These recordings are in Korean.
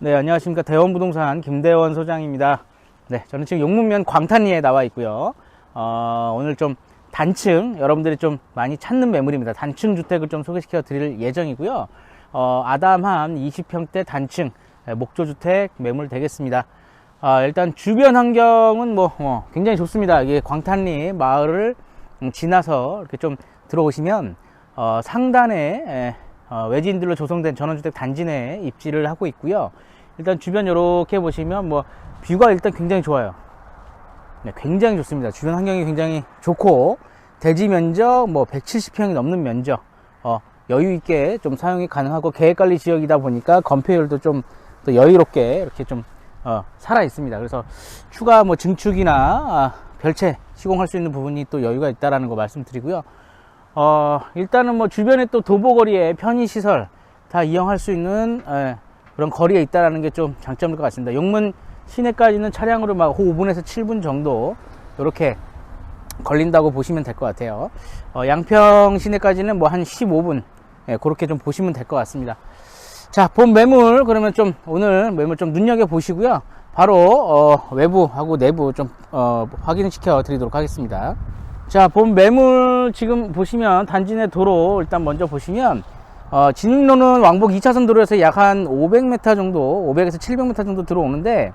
네, 안녕하십니까. 대원부동산 김대원 소장입니다. 네, 저는 지금 용문면 광탄리에 나와 있고요. 어, 오늘 좀 단층, 여러분들이 좀 많이 찾는 매물입니다. 단층 주택을 좀 소개시켜 드릴 예정이고요. 어, 아담한 20평대 단층, 네, 목조주택 매물 되겠습니다. 아, 일단 주변 환경은 뭐, 어, 굉장히 좋습니다. 이게 광탄리 마을을 음, 지나서 이렇게 좀 들어오시면, 어, 상단에, 에, 어, 외지인들로 조성된 전원주택 단지 내에 입지를 하고 있고요. 일단 주변 이렇게 보시면 뭐 뷰가 일단 굉장히 좋아요. 네, 굉장히 좋습니다. 주변 환경이 굉장히 좋고 대지 면적 뭐 170평이 넘는 면적 어, 여유 있게 좀 사용이 가능하고 계획 관리 지역이다 보니까 건폐율도 좀 더 여유롭게 이렇게 좀 어, 살아 있습니다. 그래서 추가 뭐 증축이나 아, 별채 시공할 수 있는 부분이 또 여유가 있다라는 거 말씀드리고요. 어, 일단은 뭐 주변에 또 도보거리에 편의시설 다 이용할 수 있는 에, 그런 거리에 있다라는 게 좀 장점일 것 같습니다. 용문 시내까지는 차량으로 막 5분에서 7분 정도 이렇게 걸린다고 보시면 될 것 같아요. 어, 양평 시내까지는 뭐 한 15분 예, 그렇게 좀 보시면 될 것 같습니다. 자, 본 매물 그러면 좀 오늘 매물 좀 눈여겨 보시고요. 바로 어, 외부하고 내부 좀 어, 확인시켜 드리도록 하겠습니다. 자, 본 매물 지금 보시면 단지 내 도로 일단 먼저 보시면 어, 진입로는 왕복 2차선 도로에서 약 한 500m 정도, 500에서 700m 정도 들어오는데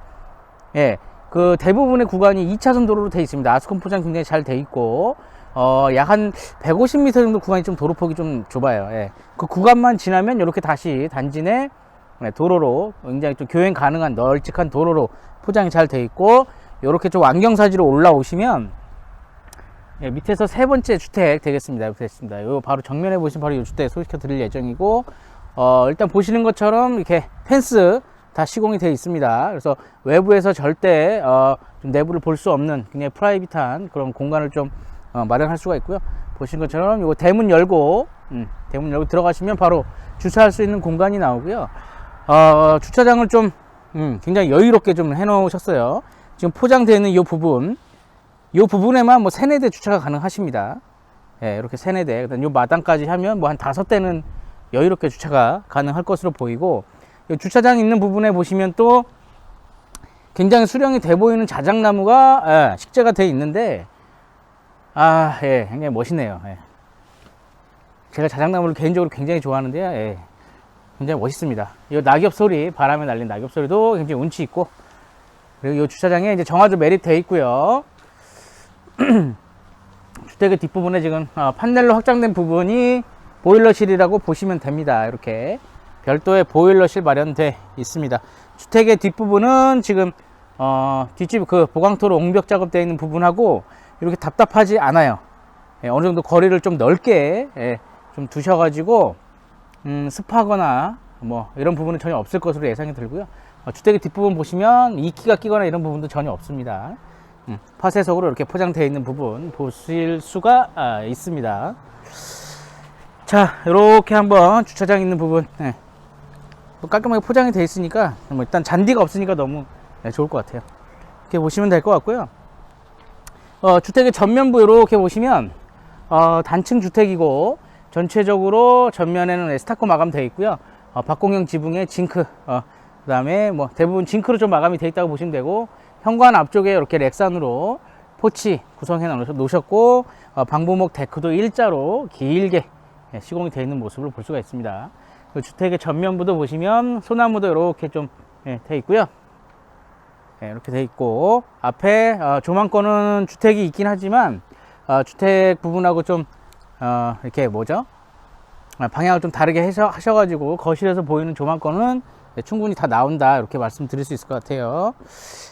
예, 그 대부분의 구간이 2차선 도로로 되어 있습니다. 아스콘 포장 굉장히 잘 되어 있고 어, 약 한 150m 정도 구간이 좀 도로폭이 좀 좁아요. 예. 그 구간만 지나면 이렇게 다시 단지 내 네, 도로로 굉장히 좀 교행 가능한 널찍한 도로로 포장이 잘 되어 있고 이렇게 좀 완경사지로 올라오시면 예, 밑에서 세 번째 주택 되겠습니다. 이렇게 됐습니다. 요 바로 정면에 보시면 바로 이 주택 소개시켜 드릴 예정이고 어, 일단 보시는 것처럼 이렇게 펜스 다 시공이 되어 있습니다. 그래서 외부에서 절대 어, 좀 내부를 볼 수 없는 굉장히 프라이빗한 그런 공간을 좀 어, 마련할 수가 있고요. 보신 것처럼 요거 대문 열고 음, 대문 열고 들어가시면 바로 주차할 수 있는 공간이 나오고요. 어, 주차장을 좀 음, 굉장히 여유롭게 좀 해놓으셨어요. 지금 포장되어 있는 이 부분, 이 부분에만 뭐 세네 대 주차가 가능하십니다. 예, 이렇게 세네 대. 그다음 요 마당까지 하면 뭐 한 다섯 대는 여유롭게 주차가 가능할 것으로 보이고, 이 주차장 있는 부분에 보시면 또 굉장히 수령이 돼 보이는 자작나무가 예, 식재가 돼 있는데, 아, 예, 굉장히 멋있네요. 예. 제가 자작나무를 개인적으로 굉장히 좋아하는데요. 예, 굉장히 멋있습니다. 이 낙엽 소리, 바람에 날린 낙엽 소리도 굉장히 운치 있고, 그리고 이 주차장에 이제 정화조 매립되어 있고요. 주택의 뒷부분에 지금 어, 판넬로 확장된 부분이 보일러실이라고 보시면 됩니다. 이렇게 별도의 보일러실 마련돼 있습니다. 주택의 뒷부분은 지금 어, 뒷집 그 보강토로 옹벽 작업되어 있는 부분하고 이렇게 답답하지 않아요. 예, 어느 정도 거리를 좀 넓게 예, 좀 두셔가지고 음, 습하거나 뭐 이런 부분은 전혀 없을 것으로 예상이 들고요. 어, 주택의 뒷부분 보시면 이끼가 끼거나 이런 부분도 전혀 없습니다. 음, 파쇄석으로 이렇게 포장되어 있는 부분 보실 수가 아, 있습니다. 자, 이렇게 한번 주차장 있는 부분 예, 또 깔끔하게 포장이 되어 있으니까 뭐 일단 잔디가 없으니까 너무 예, 좋을 것 같아요. 이렇게 보시면 될 것 같고요. 어, 주택의 전면부 이렇게 보시면 어, 단층 주택이고 전체적으로 전면에는 에스타코 마감되어 있고요. 어, 박공형 지붕에 징크, 어, 그 다음에 뭐 대부분 징크로 좀 마감이 되어 있다고 보시면 되고 현관 앞쪽에 이렇게 렉산으로 포치 구성해 놓으셨고 어, 방부목 데크도 일자로 길게 예, 시공이 되어 있는 모습을 볼 수가 있습니다. 그 주택의 전면부도 보시면 소나무도 이렇게 좀 예, 되어 있고요. 예, 이렇게 되어 있고 앞에 어, 조망권은 주택이 있긴 하지만 어, 주택 부분하고 좀 어, 이렇게 뭐죠? 아, 방향을 좀 다르게 하셔, 하셔가지고 거실에서 보이는 조망권은 네, 충분히 다 나온다 이렇게 말씀드릴 수 있을 것 같아요.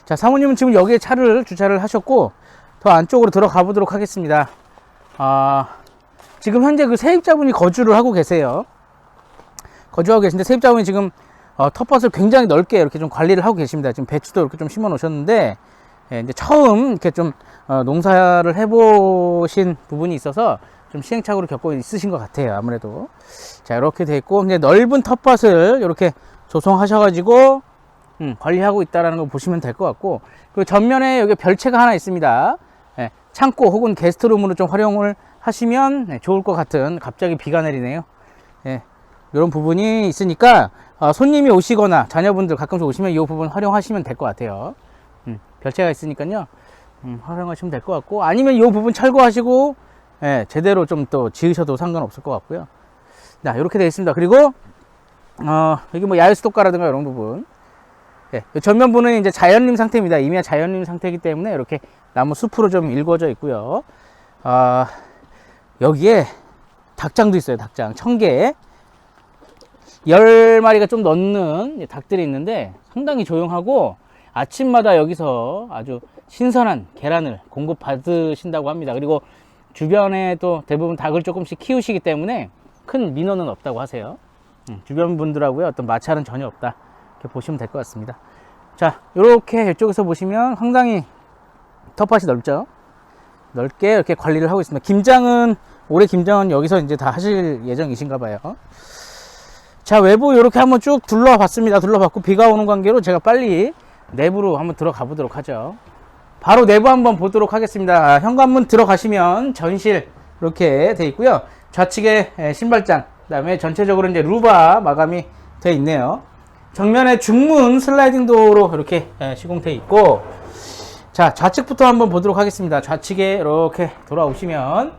자 사모님은 지금 여기에 차를 주차를 하셨고 더 안쪽으로 들어가 보도록 하겠습니다. 아, 지금 현재 그 세입자분이 거주를 하고 계세요. 거주하고 계신데 세입자분이 지금 어, 텃밭을 굉장히 넓게 이렇게 좀 관리를 하고 계십니다. 지금 배추도 이렇게 좀 심어 놓으셨는데 예, 이제 처음 이렇게 좀 어, 농사를 해보신 부분이 있어서 좀 시행착오를 겪고 있으신 것 같아요. 아무래도 자 이렇게 돼 있고 이제 넓은 텃밭을 이렇게 조성하셔가지고 음, 관리하고 있다라는 걸 보시면 될 것 같고 그리고 전면에 여기 별채가 하나 있습니다. 예, 창고 혹은 게스트룸으로 좀 활용을 하시면 네, 좋을 것 같은 갑자기 비가 내리네요. 예, 이런 부분이 있으니까 어, 손님이 오시거나 자녀분들 가끔씩 오시면 이 부분 활용하시면 될 것 같아요. 음, 별채가 있으니까요. 음, 활용하시면 될 것 같고 아니면 이 부분 철거하시고 예, 제대로 좀 또 지으셔도 상관없을 것 같고요. 자, 이렇게 되어 있습니다. 그리고 어, 여기 뭐 야외 수도가라든가 이런 부분. 예, 이 전면부는 이제 자연림 상태입니다. 이미 자연림 상태이기 때문에 이렇게 나무 숲으로 좀 일궈져 있고요. 아, 여기에 닭장도 있어요. 닭장. 천 개. 열 마리가 좀 넘는 닭들이 있는데 상당히 조용하고 아침마다 여기서 아주 신선한 계란을 공급 받으신다고 합니다. 그리고 주변에 또 대부분 닭을 조금씩 키우시기 때문에 큰 민원은 없다고 하세요. 음, 주변 분들하고요 어떤 마찰은 전혀 없다. 이렇게 보시면 될 것 같습니다. 자, 이렇게 이쪽에서 보시면 상당히 텃밭이 넓죠. 넓게 이렇게 관리를 하고 있습니다. 김장은 올해 김장은 여기서 이제 다 하실 예정이신가 봐요. 자, 외부 이렇게 한번 쭉 둘러봤습니다. 둘러봤고 비가 오는 관계로 제가 빨리 내부로 한번 들어가 보도록 하죠. 바로 내부 한번 보도록 하겠습니다. 아, 현관문 들어가시면 전실 이렇게 돼 있고요. 좌측에 에, 신발장, 그다음에 전체적으로 이제 루바 마감이 돼 있네요. 정면에 중문 슬라이딩 도어로 이렇게 에, 시공돼 있고, 자 좌측부터 한번 보도록 하겠습니다. 좌측에 이렇게 돌아오시면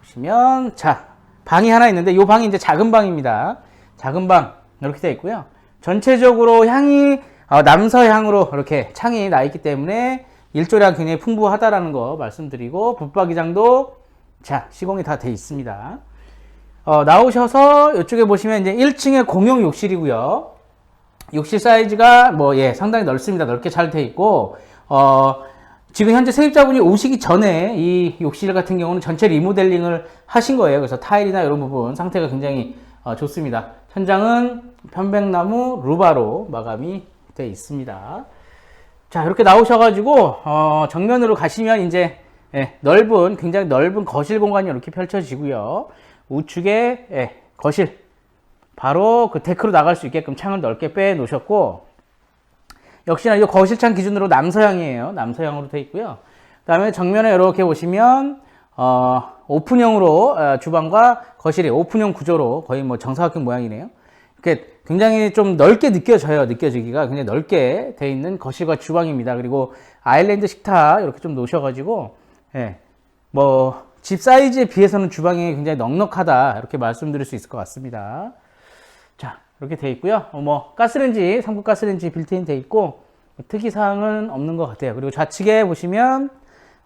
보시면 자 방이 하나 있는데 이 방이 이제 작은 방입니다. 작은 방 이렇게 되어 있고요. 전체적으로 향이 어, 남서향으로 이렇게 창이 나 있기 때문에 일조량 굉장히 풍부하다라는 거 말씀드리고 붙박이장도 자 시공이 다 돼 있습니다. 어, 나오셔서 이쪽에 보시면 이제 1층에 공용 욕실이고요. 욕실 사이즈가 뭐 예 상당히 넓습니다. 넓게 잘 돼 있고 어, 지금 현재 세입자분이 오시기 전에 이 욕실 같은 경우는 전체 리모델링을 하신 거예요. 그래서 타일이나 이런 부분 상태가 굉장히 어, 좋습니다. 천장은 편백나무 루바로 마감이 되어 있습니다. 자 이렇게 나오셔가지고 어, 정면으로 가시면 이제 예, 넓은 굉장히 넓은 거실 공간이 이렇게 펼쳐지고요. 우측에 예, 거실 바로 그 데크로 나갈 수 있게끔 창을 넓게 빼 놓으셨고 역시나 이 거실창 기준으로 남서향이에요. 남서향으로 되어 있고요. 그 다음에 정면에 이렇게 보시면 어, 오픈형으로 어, 주방과 거실이 오픈형 구조로 거의 뭐 정사각형 모양이네요. 이렇게 굉장히 좀 넓게 느껴져요. 느껴지기가 굉장히 넓게 돼 있는 거실과 주방입니다. 그리고 아일랜드 식탁 이렇게 좀 놓으셔가지고 예, 뭐 집 사이즈에 비해서는 주방이 굉장히 넉넉하다 이렇게 말씀드릴 수 있을 것 같습니다. 자 이렇게 돼 있고요. 어, 뭐 가스레인지 삼국 가스레인지 빌트인 돼 있고 뭐 특이 사항은 없는 것 같아요. 그리고 좌측에 보시면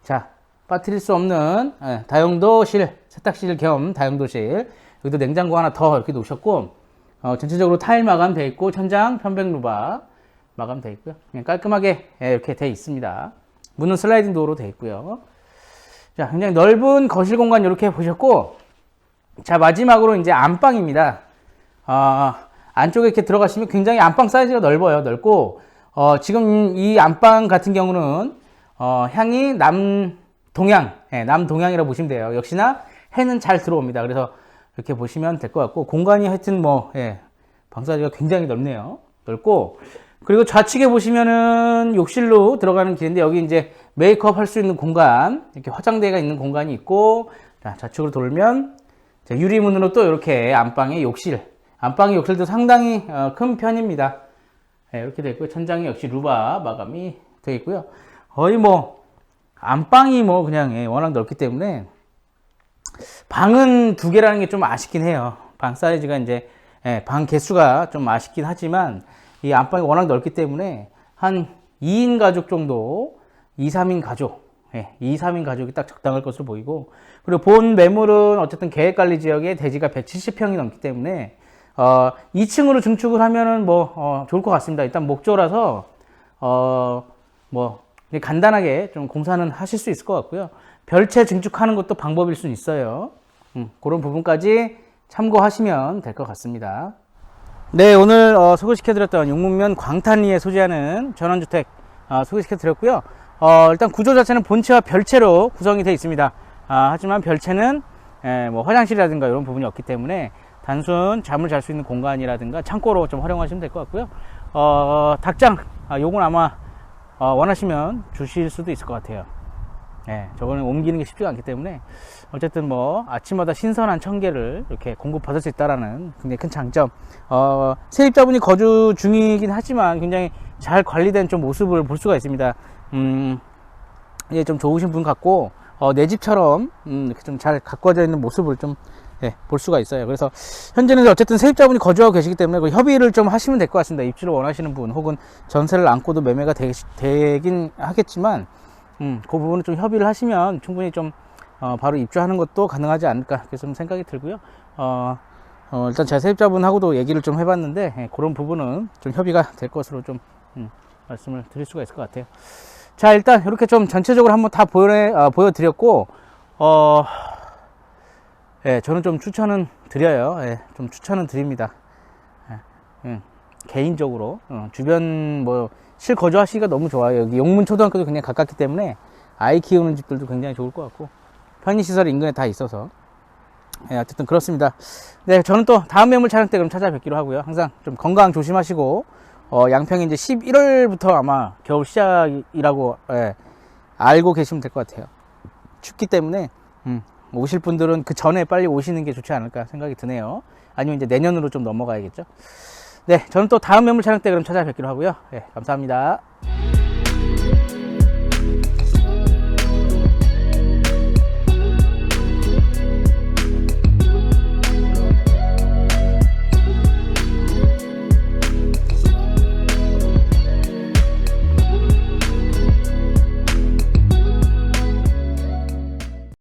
자 빠뜨릴 수 없는 예, 다용도실 세탁실 겸 다용도실 여기도 냉장고 하나 더 이렇게 놓으셨고 어, 전체적으로 타일 마감 돼 있고 천장 편백 루바 마감 돼 있고요. 그냥 깔끔하게 예, 이렇게 돼 있습니다. 문은 슬라이딩 도어로 돼 있고요. 자, 굉장히 넓은 거실 공간 이렇게 보셨고, 자, 마지막으로 이제 안방입니다. 어, 안쪽에 이렇게 들어가시면 굉장히 안방 사이즈가 넓어요. 넓고, 어, 지금 이 안방 같은 경우는, 어, 향이 남동향, 예, 남동향이라고 보시면 돼요. 역시나 해는 잘 들어옵니다. 그래서 이렇게 보시면 될 것 같고, 공간이 하여튼 뭐, 예, 방 사이즈가 굉장히 넓네요. 넓고, 그리고 좌측에 보시면은 욕실로 들어가는 길인데 여기 이제 메이크업 할 수 있는 공간 이렇게 화장대가 있는 공간이 있고 자, 좌측으로 돌면 자, 유리문으로 또 이렇게 안방의 욕실 안방의 욕실도 상당히 어, 큰 편입니다. 네, 이렇게 되어 있고요. 천장이 역시 루바 마감이 되어 있고요. 거의 뭐 안방이 뭐 그냥 예, 워낙 넓기 때문에 방은 두 개라는 게 좀 아쉽긴 해요 방 사이즈가 이제 예, 방 개수가 좀 아쉽긴 하지만 이 안방이 워낙 넓기 때문에 한 2인 가족 정도, 2, 3인 가족, 예, 2, 3인 가족이 딱 적당할 것으로 보이고, 그리고 본 매물은 어쨌든 계획관리 지역에 대지가 170평이 넘기 때문에, 어, 2층으로 증축을 하면은 뭐, 어, 좋을 것 같습니다. 일단 목조라서, 어, 뭐, 간단하게 좀 공사는 하실 수 있을 것 같고요. 별채 증축하는 것도 방법일 수 있어요. 음, 그런 부분까지 참고하시면 될 것 같습니다. 네, 오늘 어, 소개시켜드렸던 용문면 광탄리에 소재하는 전원주택 어, 소개시켜드렸고요. 어, 일단 구조 자체는 본체와 별채로 구성이 되어 있습니다. 아, 하지만 별채는 에, 뭐 화장실이라든가 이런 부분이 없기 때문에 단순 잠을 잘 수 있는 공간이라든가 창고로 좀 활용하시면 될 것 같고요. 어, 닭장, 아, 요건 아마 어, 원하시면 주실 수도 있을 것 같아요. 예, 저거는 옮기는 게 쉽지가 않기 때문에 어쨌든 뭐 아침마다 신선한 청개를 이렇게 공급받을 수 있다라는 굉장히 큰 장점. 어, 세입자분이 거주 중이긴 하지만 굉장히 잘 관리된 좀 모습을 볼 수가 있습니다. 음, 예, 좀 좋으신 분 같고 어, 내 집처럼 음, 이렇게 좀 잘 가꿔져 있는 모습을 좀 예, 볼 수가 있어요. 그래서 현재는 어쨌든 세입자분이 거주하고 계시기 때문에 그 협의를 좀 하시면 될 것 같습니다. 입주를 원하시는 분 혹은 전세를 안고도 매매가 되, 되긴 하겠지만 음, 그 부분은 좀 협의를 하시면 충분히 좀 어, 바로 입주하는 것도 가능하지 않을까 그렇게 좀 생각이 들고요. 어, 어, 일단 제 세입자분하고도 얘기를 좀 해봤는데 예, 그런 부분은 좀 협의가 될 것으로 좀 음, 말씀을 드릴 수가 있을 것 같아요. 자 일단 이렇게 좀 전체적으로 한번 다 보여, 어, 보여드렸고 어, 예, 저는 좀 추천은 드려요. 예, 좀 추천은 드립니다. 예, 음, 개인적으로 어, 주변 뭐 실거주하시기가 너무 좋아요. 여기 용문 초등학교도 굉장히 가깝기 때문에 아이 키우는 집들도 굉장히 좋을 것 같고 편의시설 인근에 다 있어서 예, 어쨌든 그렇습니다. 네, 저는 또 다음 매물 촬영 때 그럼 찾아뵙기로 하고요. 항상 좀 건강 조심하시고 어, 양평이 이제 11월부터 아마 겨울 시작이라고 예, 알고 계시면 될 것 같아요. 춥기 때문에 음, 오실 분들은 그 전에 빨리 오시는 게 좋지 않을까 생각이 드네요. 아니면 이제 내년으로 좀 넘어가야겠죠. 네, 저는 또 다음 매물 촬영 때 그럼 찾아뵙기로 하고요. 네, 감사합니다.